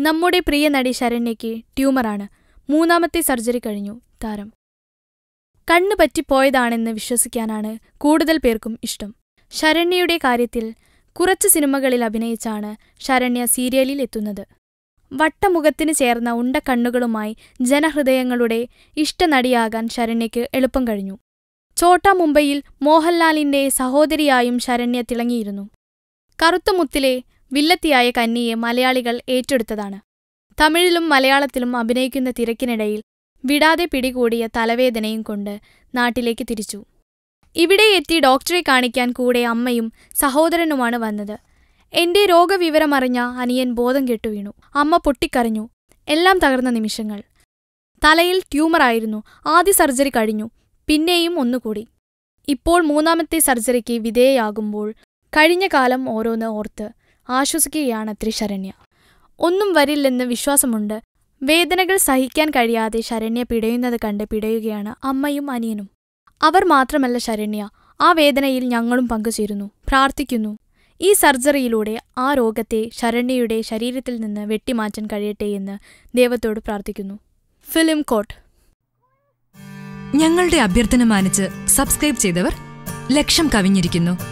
നമ്മുടെ പ്രിയ നടി ശരണ്യയ്ക്ക് ട്യൂമറാണ്. മൂന്നാമത്തെ സർജറി കഴിഞ്ഞു. താരം. കണ്ണു പറ്റിപ്പോയതാണെന്ന് വിശ്വസിക്കാനാണ് കൂടുതൽ പേർക്കും ഇഷ്ടം. ശരണ്യയുടെ കാര്യത്തിൽ കുറച്ച് സിനിമകളിൽ അഭിനയിച്ചാണ് ശരണ്യ സീരിയലിൽ എത്തുന്നത്. വട്ടമുഖത്തിന് ചേർന്ന ഉണ്ട കണ്ണുകളുമായി ജനഹൃദയങ്ങളുടെ ഇഷ്ടനടിയാകാൻ ശരണ്യയ്ക്ക് എളുപ്പം കഴിഞ്ഞു. ചോട്ടാ മുംബൈയിൽ മോഹൻലാലിന്റെ സഹോദരിയായും ശരണ്യ തിളങ്ങിയിരുന്നു. കറുത്തമുത്തിലെ വില്ലത്തിയായ കന്നിയെ മലയാളികൾ ഏറ്റെടുത്തതാണ്. തമിഴിലും മലയാളത്തിലും അഭിനയിക്കുന്ന തിരക്കിനിടയിൽ വിടാതെ പിടികൂടിയ തലവേദനയും കൊണ്ട് നാട്ടിലേക്ക് തിരിച്ചു. ഇവിടെ എത്തി ഡോക്ടറെ കാണിക്കാൻ കൂടെ അമ്മയും സഹോദരനുമാണ് വന്നത്. എന്റെ രോഗവിവരമറിഞ്ഞ അനിയൻ ബോധം കെട്ടു വീണു. അമ്മ പൊട്ടിക്കരഞ്ഞു. എല്ലാം തകർന്ന നിമിഷങ്ങൾ. തലയിൽ ട്യൂമറായിരുന്നു. ആദ്യ സർജറി കഴിഞ്ഞു. പിന്നെയും ഒന്നുകൂടി. ഇപ്പോൾ മൂന്നാമത്തെ സർജറിക്ക് വിധേയയാകുമ്പോൾ കഴിഞ്ഞ കാലം ഓരോന്ന് ഓർത്ത് ആശ്വസിക്കുകയാണ് ശരണ്യ ഒന്നും വരില്ലെന്ന് വിശ്വാസമുണ്ട്. വേദനകൾ സഹിക്കാൻ കഴിയാതെ ശരണ്യ പിടയുന്നത് കണ്ട് പിടയുകയാണ് അമ്മയും അനിയനും. അവർ മാത്രമല്ല ശരണ്യ. ആ വേദനയിൽ ഞങ്ങളും പങ്കുചേരുന്നു പ്രാർത്ഥിക്കുന്നു. ഈ സർജറിയിലൂടെ ആ രോഗത്തെ ശരണ്യയുടെ ശരീരത്തിൽ നിന്ന് വെട്ടിമാറ്റാൻ കഴിയട്ടെ എന്ന് ദൈവത്തോട് പ്രാർത്ഥിക്കുന്നു. Film court. ഞങ്ങളുടെ അഭ്യർത്ഥന മാനിച്ച് സബ്സ്ക്രൈബ് ചെയ്തവർ ലക്ഷം കവിഞ്ഞിരിക്കുന്നു.